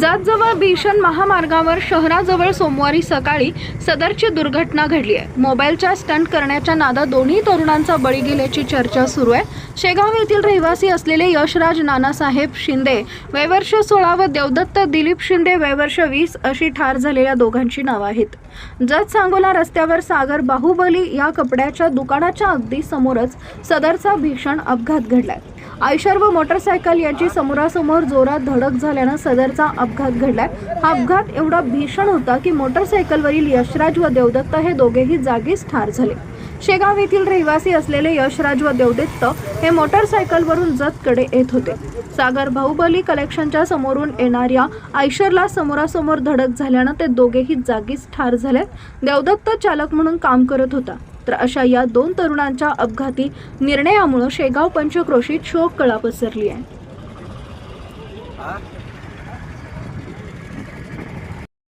जातजवळ भीषण महामार्गावर शहराजवळ सोमवारी सकाळी सदरची दुर्घटना घडली आहे. मोबाईलच्या स्टंट करण्याच्या नादात दोन्ही तरुणांचा बळी गेल्याची चर्चा सुरू आहे. शेगाव येथील रहिवासी असलेले यशराज नानासाहेब शिंदे वयवर्ष सोळा व देवदत्त दिलीप शिंदे वयवर्ष वीस अशी ठार झालेल्या दोघांची नावं आहेत. जत सांगोला रस्त्यावर सागर बाहुबली या कपड्याच्या दुकानाच्या अगदी समोरच सदरचा भीषण अपघात घडलाय. आयशर व मोटरसायकल यांची समोरासमोर जोरात धडक झाल्यानं सदरचा अपघात घडलाय. हा अपघात एवढा भीषण होता की मोटरसायकलवरील यशराज व देवदत्त हे दोघेही जागीच ठार झाले. शेगाव येथील रहिवासी असलेले यशराज व देवदत्त हे मोटरसायकलवरून जतकडे येत होते. सागर बाहुबली कलेक्शनच्या समोरून येणाऱ्या आयशरला समोरासमोर धडक झाल्यानं ते दोघेही जागीच ठार झाले. देवदत्त चालक म्हणून काम करत होता. तर अशा या दोन तरुणांच्या अपघाती निर्णयामुळे शेगाव पंचक्रोशीत शोक कळा पसरली आहे.